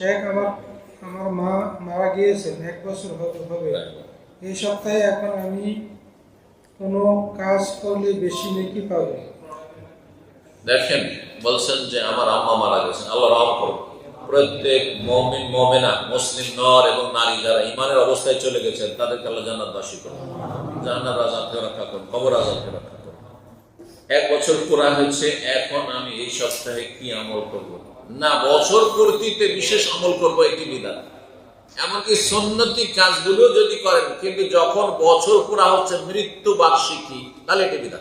শেখ আমার আমার মা মারা গিয়েছেন, এক বছর হবে। এই সপ্তাহে এখন আমি কোনো কাজ করলে বেশি পাবো। দেখেন, বলছেন যে আমার আম্মা মারা গেছেন। আল্লাহ রহম করুন প্রত্যেক মমিন, মমেনা, মুসলিম, নর এবং নারী যারা ইমানের অবস্থায় চলে গেছেন, তাদেরকে আল্লাহ জান্নাত বাসী করুন জান্নাত আজাদকে রক্ষা করুন, কবর আজাদকে রক্ষা করুন। এক বছর পুরা হয়েছে, এখন আমি এই সপ্তাহে কি আমল করব? না, বছর পূর্তিতে বিশেষ আমল করব একটি বিধান। এমনকি সন্ন্যতি কাজগুলো যদি করেন, কিন্তু যখন বছর পুরা হচ্ছে মৃত্যু বার্ষিকী, তাহলে এটি বিধান।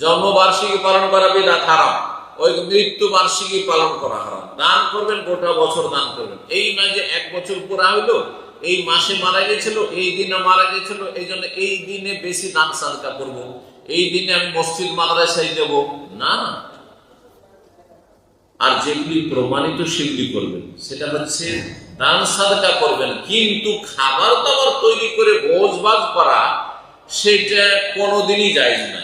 জন্মবার্ষিকী পালন করা বিধাত হারাম। ওই মৃত্যু বার্ষিকী পালন করা হারাম। দান করবেন, গোটা বছর দান করবেন। এই নয় যে এক বছর পুরা হইল, এই মাসে মারা গেছিল, এই দিনে মারা গেছিল, এই জন্য এই দিনে বেশি দান সাদকা করব। এই দিনে আমি মসজিদ, মাদ্রাসায় দেব না না। আর যেগুলি প্রমাণিত সেগুলি করবেন। সেটা হচ্ছে দান সাদকা করবেন। কিন্তু খাবার দাবার তৈরি করে ভাজ করা, সেটা কোনোদিনই যায় না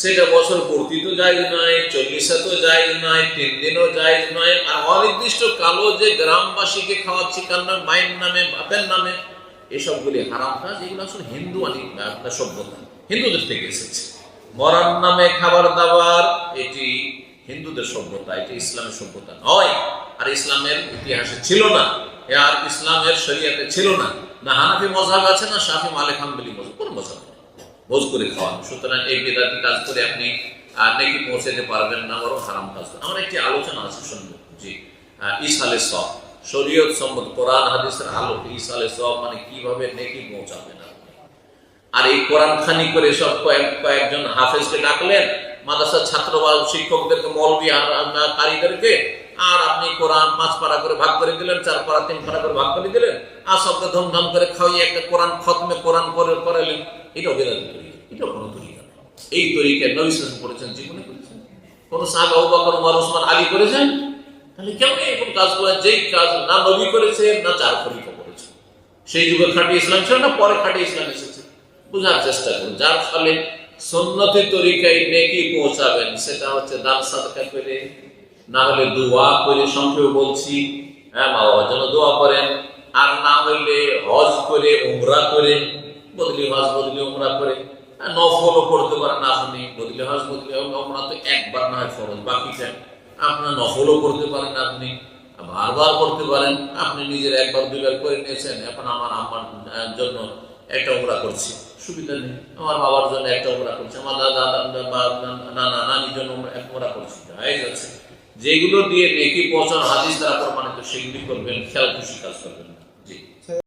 সেটা বছর পূর্তি তো যায় নয়, চল্লিশে তো যায় নয়, তিন দিনও যায় নয়। আর অনির্দিষ্ট কালো যে গ্রামবাসীকে খাওয়াচ্ছি কার নামে মায়ের নামে, বাপের নামে, এসবগুলি হারাম কাজ এগুলো আসলে হিন্দু আনি সভ্যতা। হিন্দুদের থেকে এসেছে। মরার নামে খাবার দাবার এটি হিন্দুদের সভ্যতা এটি ইসলামের সভ্যতা নয়। আর ইসলামের ইতিহাসে ছিল না। আর ইসলামের শরিয়াতে ছিল না। না হানাফি মজাব আছে না শাফি মালিক হাম্বলি মজাব কোন মজাব ভোজ করে খাওয়ান। সুতরাং এই বেদাতি কাজ করে আপনি আহ, নেকি পৌঁছাতে পারবেন না বরং হারাম কাজ। আমার একটি আলোচনা আছে শুনব জি ইসালে সব শরীয়ত সম্মত কোরআন হাদিসের আলোকে ইসালে সব মানে কীভাবে নেকি পৌঁছাবেন আর এই কোরআন খানি করে সব কয়েক কয়েকজন হাফেজকে ডাকলেন মাদ্রাসার ছাত্র বা শিক্ষকদেরকে মৌলবি আর কারিগরকে আর আপনি কোরআন পাঁচ পারা করে ভাগ করে দিলেন, চার পারা, তিন পারা করে ভাগ করে দিলেন, আর সবকে ধুমধাম করে খাওয়িয়ে একটা কোরআন খতমে কোরআন করে করালেন এটাও বেদাতি কোনো তরিকা এই করেছেন জীবনে করেছেন। কোন সাহাবা আবু বকর ওসমান, আলী করেছেন? তাহলে কেমন এরকম কাজ করে যেই কাজ না নবী করেছে, না চার খলিফা করেছে। সেই যুগে খাঁটি ইসলাম ছিল না, পরে খাঁটি ইসলাম এসেছে। বোঝার চেষ্টা করুন, যার ফলে সন্ন্যতি তরিকায় নেকি পৌঁছাবেন, সেটা হচ্ছে দান সাদকা করে, না হলে দোয়া করে সংক্ষেপে বলছি হ্যাঁ মা বাবার জন্য দোয়া করেন, আর না হইলে হজ করে, উমরা করে, বদলি হজ, বদলি উমরা করে আর নফলও করতে পারেন আপনি বদলি হজ, বদলি উমরা তো একবার না হয় ফরজ, বাকিটা আপনার নফলও করতে পারেন আপনি, বারবার করতে পারেন, আপনি নিজের একবার দুইবার করে নিয়েছেন, এখন আমার আমার জন্য একটা উমরা করছি। সুবিধা নেই। আমার বাবার জন্য একটা ওমরা করছি, আমার দাদা দাদা নানা নানির জন্য এক ওমরা করছি। হয়ে যাচ্ছে। যেগুলো দিয়ে নেকি পৌঁছানো হাদিস দ্বারা প্রমাণিত, সেগুলি করবেন, খেয়াল খুশি কাজ করবেন